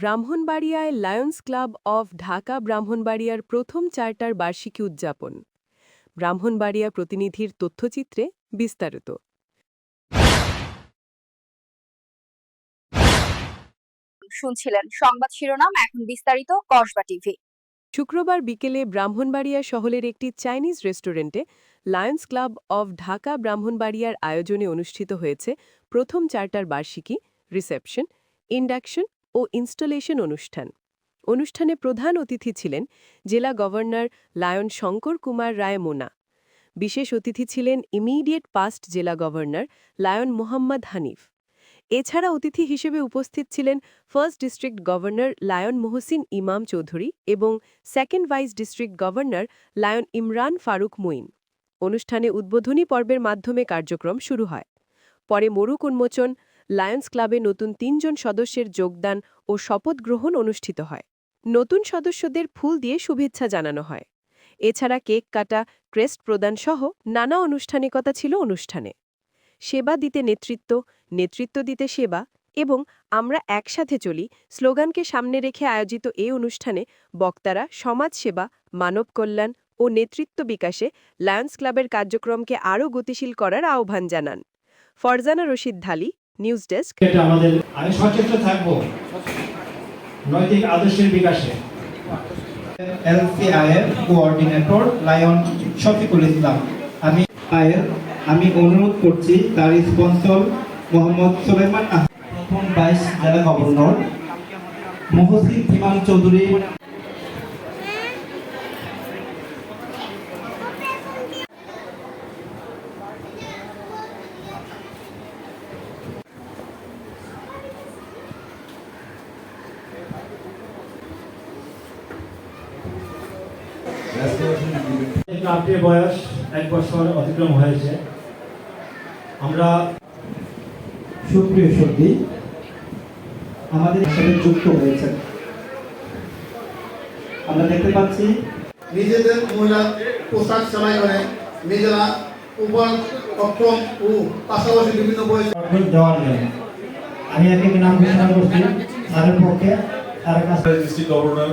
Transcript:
ব্রাহ্মণবাড়িয়ায় lions club of Dhaka ব্রাহ্মণবাড়িয়ার প্রথম charter বার্ষিকী উদযাপন। ব্রাহ্মণবাড়িয়া প্রতিনিধির তথ্যচিত্রে বিস্তারিত। শুনছিলেন সংবাদ শিরোনাম এখন বিস্তারিত কসবা টিভি। শুক্রবার বিকেলে ব্রাহ্মণবাড়িয়া শহরের একটি চাইনিজ রেস্টুরেন্টে লায়ন্স ক্লাব অফ ঢাকা ব্রাহ্মণবাড়িয়ার আয়োজনে অনুষ্ঠিত হয়েছে প্রথম চার্টার বার্ষিকী রিসেপশন ইন্ডাকশন ও ইনস্টলেশন অনুষ্ঠান। অনুষ্ঠানে প্রধান অতিথি ছিলেন জেলা গভর্নর লায়ন শঙ্কর কুমার রায় মোনা। বিশেষ অতিথি ছিলেন ইমিডিয়েট পাস্ট জেলা গভর্নর লায়ন মোহাম্মদ হানিফ। এছাড়া অতিথি হিসেবে উপস্থিত ছিলেন first district governor lion Mohsin Imam Chowdhury এবং second vice district governor lion Imran Faruk Muin. অনুষ্ঠানে উদ্বোধনী পর্বের মাধ্যমে কার্যক্রম শুরু হয়। পরে মরুক উন্মোচন লায়ন্স ক্লাবে নতুন তিনজন সদস্যের যোগদান ও শপথ গ্রহণ অনুষ্ঠিত হয়। নতুন সদস্যদের ফুল দিয়ে শুভেচ্ছা জানানো হয়। এছাড়া কেক কাটা, ক্রেস্ট প্রদান সহ নানা আনুষ্ঠানিকতা ছিল অনুষ্ঠানে। সেবা দিতে নেতৃত্ব নেতৃত্ব দিতে সেবা এবং আমরা একসাথে চলি স্লোগানকে সামনে রেখে আয়োজিত এই অনুষ্ঠানে বক্তারা সমাজসেবা মানব কল্যাণ ও নেতৃত্ব বিকাশে লায়ন্স ক্লাবের কার্যক্রমকে আরও গতিশীল করার আহ্বান জানান। ফরজানা রশিদ ঢালি নিউজ ডেস্ক এটা আমাদের, আমি সচেষ্ট থাকব নৈতিক আদর্শের বিকাশে। এলসিআই এর কোঅর্ডিনেটর লায়ন শফিকুল ইসলাম। আমি আয়ের আমি অনুরোধ করছি তার স্পন্সর মোহাম্মদ সুলেমান প্রথম ভাইস জেলা গভর্নর মহসিন ইমাম চৌধুরী ক্লাবটির বয়স এক বছর অতিক্রম হয়েছে। আমরা সুপ্রিয় সর্দি আমাদের সাথে যুক্ত হয়েছে আমরা দেখতে পাচ্ছি নিজেদের মহিলা পোশাক সেলাই করে নিজেরা উপর অক্ষম ও পাশাপাশি বিভিন্ন বয়স দেওয়ার জন্য। আমি একে নাম ঘোষণা করছি স্যারের পক্ষে তার কাছে ডিস্ট্রিক্ট গভর্নর